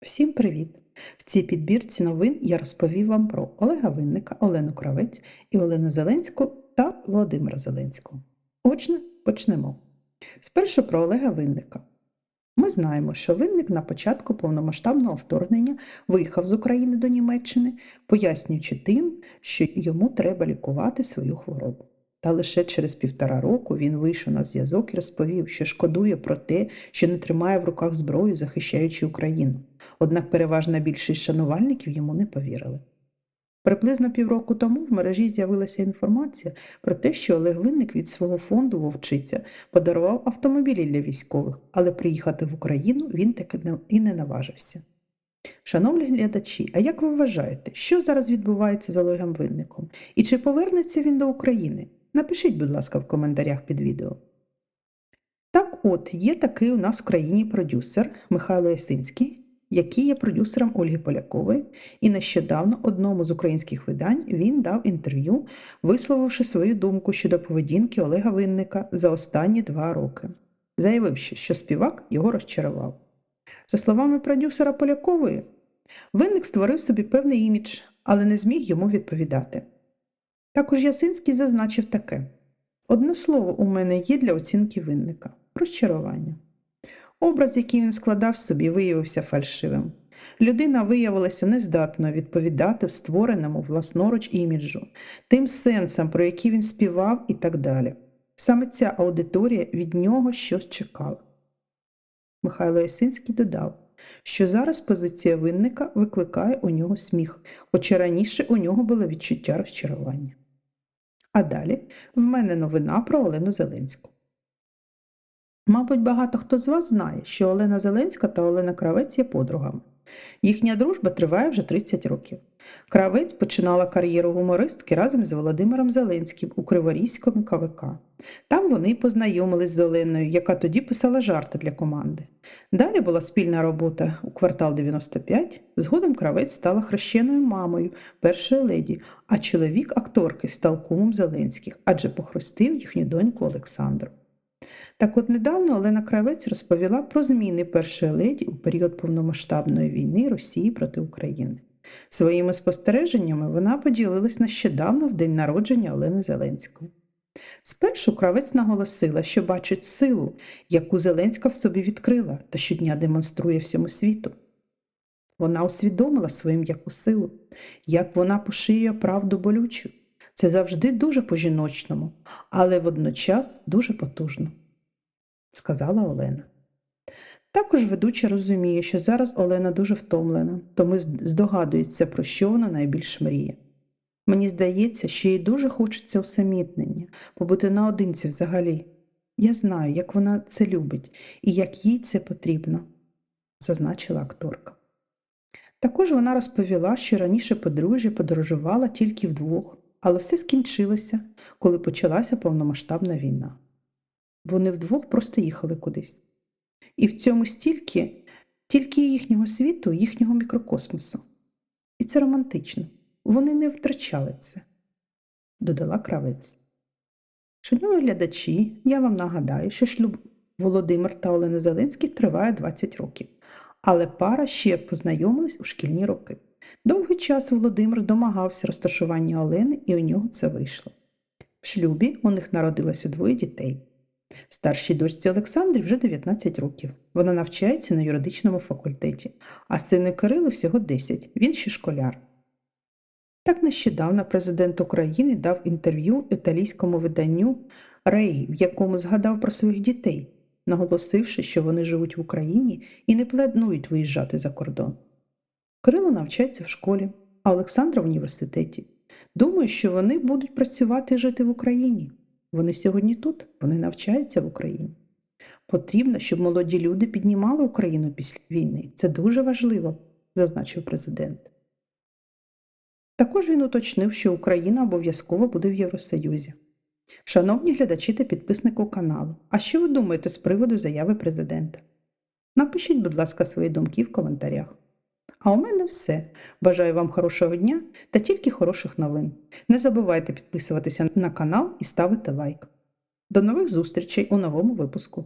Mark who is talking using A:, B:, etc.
A: Всім привіт! В цій підбірці новин я розповів вам про Олега Винника, Олену Кравець і Олену Зеленську та Володимира Зеленського. Отже, почнемо. Спершу про Олега Винника. Ми знаємо, що Винник на початку повномасштабного вторгнення виїхав з України до Німеччини, пояснюючи тим, що йому треба лікувати свою хворобу. Та лише через півтора року він вийшов на зв'язок і розповів, що шкодує про те, що не тримає в руках зброю, захищаючи Україну. Однак переважна більшість шанувальників йому не повірили. Приблизно півроку тому в мережі з'явилася інформація про те, що Олег Винник від свого фонду Вовчиця подарував автомобілі для військових, але приїхати в Україну він таки і не наважився. Шановні глядачі, а як ви вважаєте, що зараз відбувається з Олегом Винником? І чи повернеться він до України? Напишіть, будь ласка, в коментарях під відео. Так от, є такий у нас в країні продюсер Михайло Ясинський, який є продюсером Ольги Полякової, і нещодавно одному з українських видань він дав інтерв'ю, висловивши свою думку щодо поведінки Олега Винника за останні два роки, заявивши, що співак його розчарував. За словами продюсера Полякової, Винник створив собі певний імідж, але не зміг йому відповідати. Також Ясинський зазначив таке: одне слово у мене є для оцінки винника розчарування. Образ, який він складав собі, виявився фальшивим. Людина виявилася нездатною відповідати в створеному власноруч іміджу, тим сенсам, про які він співав, і так далі. Саме ця аудиторія від нього щось чекала. Михайло Ясинський додав, що зараз позиція винника викликає у нього сміх, хоча раніше у нього було відчуття розчарування. А далі в мене новина про Олену Зеленську. Мабуть, багато хто з вас знає, що Олена Зеленська та Олена Кравець є подругами. Їхня дружба триває вже 30 років. Кравець починала кар'єру гумористки разом з Володимиром Зеленським у Криворізькому КВК. Там вони познайомились з Оленою, яка тоді писала жарти для команди. Далі була спільна робота у квартал 95. Згодом кравець стала хрещеною мамою першої леді, а чоловік акторки став кумом Зеленських, адже похрестив їхню доньку Олександру. Так от недавно Олена Кравець розповіла про зміни першої леді у період повномасштабної війни Росії проти України. Своїми спостереженнями вона поділилась нещодавно в день народження Олени Зеленської. Спершу кравець наголосила, що бачить силу, яку Зеленська в собі відкрила та щодня демонструє всьому світу. Вона усвідомила свою м'яку силу, як вона поширює правду болючу. Це завжди дуже по-жіночному, але водночас дуже потужно, сказала Олена. Також ведуча розуміє, що зараз Олена дуже втомлена, тому здогадується, про що вона найбільш мріє. Мені здається, що їй дуже хочеться усамітнення, побути наодинці взагалі. Я знаю, як вона це любить і як їй це потрібно, зазначила акторка. Також вона розповіла, що раніше подружжя подорожувала тільки вдвох, але все скінчилося, коли почалася повномасштабна війна. Вони вдвох просто їхали кудись. І в цьому стільки тільки їхнього світу, їхнього мікрокосмосу. І це романтично. Вони не втрачали це, додала кравець. Шановні глядачі, я вам нагадаю, що шлюб Володимир та Олени Зеленських триває 20 років, але пара ще познайомилась у шкільні роки. Довгий час Володимир домагався розташування Олени, і у нього це вийшло. В шлюбі у них народилося двоє дітей. Старшій дочці Олександрі вже 19 років. Вона навчається на юридичному факультеті, а сину Кирилу всього 10, він ще школяр. Так нещодавно президент України дав інтерв'ю італійському виданню Рей, в якому згадав про своїх дітей, наголосивши, що вони живуть в Україні і не планують виїжджати за кордон. Кирило навчається в школі, а Олександра в університеті. Думаю, що вони будуть працювати і жити в Україні. Вони сьогодні тут, вони навчаються в Україні. Потрібно, щоб молоді люди піднімали Україну після війни. Це дуже важливо, зазначив президент. Також він уточнив, що Україна обов'язково буде в Євросоюзі. Шановні глядачі та підписники каналу, а що ви думаєте з приводу заяви президента? Напишіть, будь ласка, свої думки в коментарях. А у мене все. Бажаю вам хорошого дня та тільки хороших новин. Не забувайте підписуватися на канал і ставити лайк. До нових зустрічей у новому випуску.